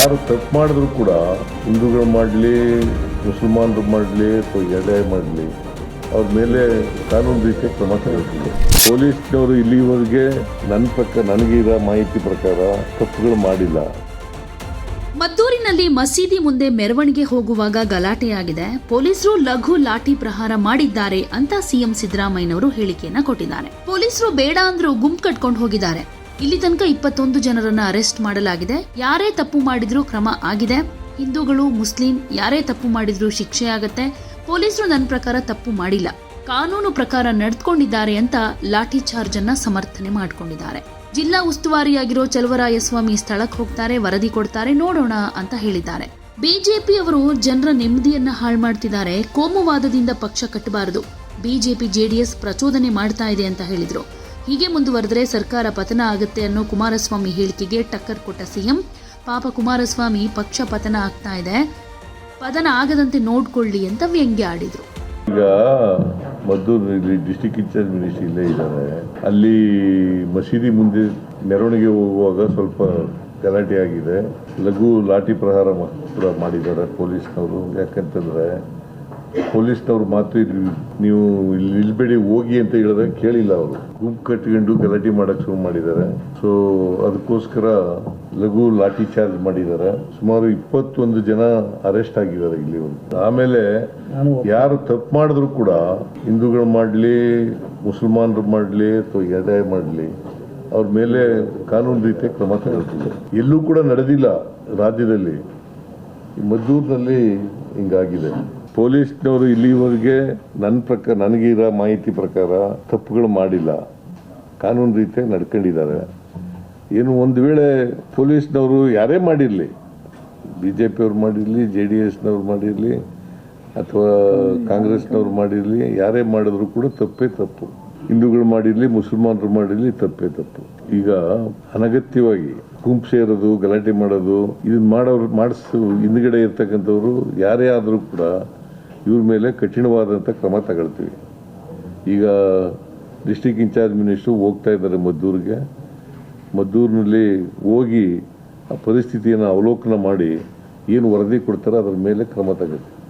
ಯಾರು ತಪ್ಪು ಮಾಡಿದ್ರು ಕೂಡ ಹಿಂದೂಗಳು ಮಾಡಲಿ, ಮುಸಲ್ಮಾನರು ಮಾಡಲಿ ಅಥವಾ ಎಡೆ ಮಾಡಲಿ, ಅವ್ರ ಮೇಲೆ ಕಾನೂನು ರೀತಿಯ ಕ್ರಮ ತಗೊಳ್ತೀವಿ ಪೊಲೀಸ್ನವರು ಇಲ್ಲಿವರೆಗೆ ನನ್ನ ಪಕ್ಕ ನನಗಿರೋ ಮಾಹಿತಿ ಪ್ರಕಾರ ತಪ್ಪುಗಳು ಮಾಡಿಲ್ಲ. ಮದ್ದೂರಿನಲ್ಲಿ ಮಸೀದಿ ಮುಂದೆ ಮೆರವಣಿಗೆ ಹೋಗುವಾಗ ಗಲಾಟೆಯಾಗಿದೆ. ಪೊಲೀಸರು ಲಘು ಲಾಠಿ ಪ್ರಹಾರ ಮಾಡಿದ್ದಾರೆ ಅಂತ ಸಿಎಂ ಸಿದ್ದರಾಮಯ್ಯನವರು ಹೇಳಿಕೆಯನ್ನ ಕೊಟ್ಟಿದ್ದಾರೆ. ಪೊಲೀಸರು ಬೇಡ ಅಂದ್ರೂ ಗುಂಪು ಕಟ್ಕೊಂಡು ಹೋಗಿದ್ದಾರೆ. ಇಲ್ಲಿ ತನಕ ಇಪ್ಪತ್ತೊಂದು ಜನರನ್ನ ಅರೆಸ್ಟ್ ಮಾಡಲಾಗಿದೆ. ಯಾರೇ ತಪ್ಪು ಮಾಡಿದ್ರೂ ಕ್ರಮ ಆಗಿದೆ. ಹಿಂದೂಗಳು, ಮುಸ್ಲಿಂ, ಯಾರೇ ತಪ್ಪು ಮಾಡಿದ್ರೂ ಶಿಕ್ಷೆ ಆಗತ್ತೆ. ಪೊಲೀಸರು ನನ್ನ ಪ್ರಕಾರ ತಪ್ಪು ಮಾಡಿಲ್ಲ. ಕಾನೂನು ಪ್ರಕಾರ ನಡೆದುಕೊಂಡಿದ್ದಾರೆ ಅಂತ ಲಾಠಿ ಚಾರ್ಜ್ ಅನ್ನ ಸಮರ್ಥನೆ ಮಾಡಿಕೊಂಡಿದ್ದಾರೆ. ಜಿಲ್ಲಾ ಉಸ್ತುವಾರಿಯಾಗಿರೋ ಚಲುವರಾಯಸ್ವಾಮಿ ಸ್ಥಳಕ್ಕೆ ಹೋಗ್ತಾರೆ, ವರದಿ ಕೊಡ್ತಾರೆ, ನೋಡೋಣ ಅಂತ ಹೇಳಿದ್ದಾರೆ. ಬಿಜೆಪಿ ಅವರು ಜನರ ನೆಮ್ಮದಿಯನ್ನ ಹಾಳು ಮಾಡ್ತಿದ್ದಾರೆ. ಕೋಮುವಾದದಿಂದ ಪಕ್ಷ ಕಟ್ಟಬಾರದು. ಬಿಜೆಪಿ ಜೆಡಿಎಸ್ ಪ್ರಚೋದನೆ ಮಾಡ್ತಾ ಇದೆ ಅಂತ ಹೇಳಿದ್ರು. ಹೀಗೆ ಮುಂದುವರೆದ್ರೆ ಸರ್ಕಾರ ಪತನ ಆಗುತ್ತೆ ಅನ್ನೋ ಕುಮಾರಸ್ವಾಮಿ ಹೇಳಿಕೆಗೆ ಟಕ್ಕರ್ ಕೊಟ್ಟ ಸಿಎಂ. ಪಾಪ ಕುಮಾರಸ್ವಾಮಿ ಪಕ್ಷ ಪತನ ಆಗ್ತಾ ಇದೆ. ಪತನ ಆಗದಂತೆ ನೋಡ್ಕೊಳ್ಳಿ ಅಂತ ವ್ಯಂಗ್ಯ ಆಡಿದ್ರು. ಈಗ ಮದ್ದೂರು ಡಿಸ್ಟಿಕ್ ಇನ್ಚಾರ್ಜ್ ಮಿನಿಸ್ಟ್ರಿ ಇಲ್ಲೇ ಇದ್ದಾರೆ. ಅಲ್ಲಿ ಮಸೀದಿ ಮುಂದೆ ಮೆರವಣಿಗೆ ಹೋಗುವಾಗ ಸ್ವಲ್ಪ ಗಲಾಟೆ ಆಗಿದೆ. ಲಘು ಲಾಠಿ ಪ್ರಹಾರ ಕೂಡ ಮಾಡಿದ್ದಾರೆ ಪೊಲೀಸ್ನವರು. ಯಾಕಂತಂದ್ರೆ ಪೊಲೀಸ್ನವ್ರ ಮಾತು ಇಲ್ಲಿ ನೀವು ಇಲ್ಲಿ ನಿಲ್ಬೇಡಿ ಹೋಗಿ ಅಂತ ಹೇಳಿದ್ರೆ ಕೇಳಿಲ್ಲ ಅವರು. ಗುಂಪು ಕಟ್ಕೊಂಡು ಗಲಾಟೆ ಮಾಡಕ್ ಶುರು ಮಾಡಿದ್ದಾರೆ. ಸೊ ಅದಕ್ಕೋಸ್ಕರ ಲಘು ಲಾಠಿ ಚಾರ್ಜ್ ಮಾಡಿದ್ದಾರೆ. ಸುಮಾರು ಇಪ್ಪತ್ತೊಂದು ಜನ ಅರೆಸ್ಟ್ ಆಗಿದ್ದಾರೆ ಇಲ್ಲಿ ಆಮೇಲೆ ಯಾರು ತಪ್ಪು ಮಾಡಿದ್ರು ಕೂಡ ಹಿಂದೂಗಳು ಮಾಡಲಿ ಮುಸಲ್ಮಾನರು ಮಾಡಲಿ ಅಥವಾ ಎಡಾಯ ಮಾಡಲಿ ಅವ್ರ ಮೇಲೆ ಕಾನೂನು ರೀತಿಯ ಕ್ರಮ ತಗೊಳ್ತಿದೆ ಎಲ್ಲೂ ಕೂಡ ನಡೆದಿಲ್ಲ ರಾಜ್ಯದಲ್ಲಿ. ಈ ಮದ್ದೂರಿನಲ್ಲಿ ಹಿಂಗಾಗಿದೆ. ಪೊಲೀಸ್ನವರು ಇಲ್ಲಿವರೆಗೆ ನನ್ನ ಪ್ರಕಾರ, ನನಗಿರೋ ಮಾಹಿತಿ ಪ್ರಕಾರ ತಪ್ಪುಗಳು ಮಾಡಿಲ್ಲ. ಕಾನೂನು ರೀತಿಯಾಗಿ ನಡ್ಕೊಂಡಿದ್ದಾರೆ. ಏನು ಒಂದು ವೇಳೆ ಪೊಲೀಸ್ನವರು ಯಾರೇ ಮಾಡಿರಲಿ ಬಿ ಜೆ ಪಿಯವ್ರು ಮಾಡಿರಲಿ, ಜೆ ಡಿ ಎಸ್ನವ್ರು ಮಾಡಿರಲಿ, ಅಥವಾ ಕಾಂಗ್ರೆಸ್ನವ್ರು ಮಾಡಿರಲಿ, ಯಾರೇ ಮಾಡಿದ್ರು ಕೂಡ ತಪ್ಪೇ ತಪ್ಪು. ಹಿಂದೂಗಳು ಮಾಡಿರಲಿ, ಮುಸಲ್ಮಾನರು ಮಾಡಿರಲಿ ತಪ್ಪೇ ತಪ್ಪು. ಈಗ ಅನಗತ್ಯವಾಗಿ ಗುಂಪು ಸೇರೋದು, ಗಲಾಟೆ ಮಾಡೋದು ಇದನ್ನ ಮಾಡೋರು ಮಾಡಿಸ್ತು ಹಿಂದ್ಗಡೆ ಇರ್ತಕ್ಕಂಥವ್ರು ಯಾರೇ ಆದರೂ ಕೂಡ ಇವ್ರ ಮೇಲೆ ಕಠಿಣವಾದಂಥ ಕ್ರಮ ತಗೊಳ್ತೀವಿ. ಈಗ ಡಿಸ್ಟಿಕ್ ಇನ್ಚಾರ್ಜ್ ಮಿನಿಸ್ಟ್ರು ಹೋಗ್ತಾ ಇದ್ದಾರೆ ಮದ್ದೂರಿಗೆ. ಮದ್ದೂರಿನಲ್ಲಿ ಹೋಗಿ ಆ ಪರಿಸ್ಥಿತಿಯನ್ನು ಅವಲೋಕನ ಮಾಡಿ ಏನು ವರದಿ ಕೊಡ್ತಾರೋ ಅದರ ಮೇಲೆ ಕ್ರಮ ತಗೊಳ್ತೀವಿ.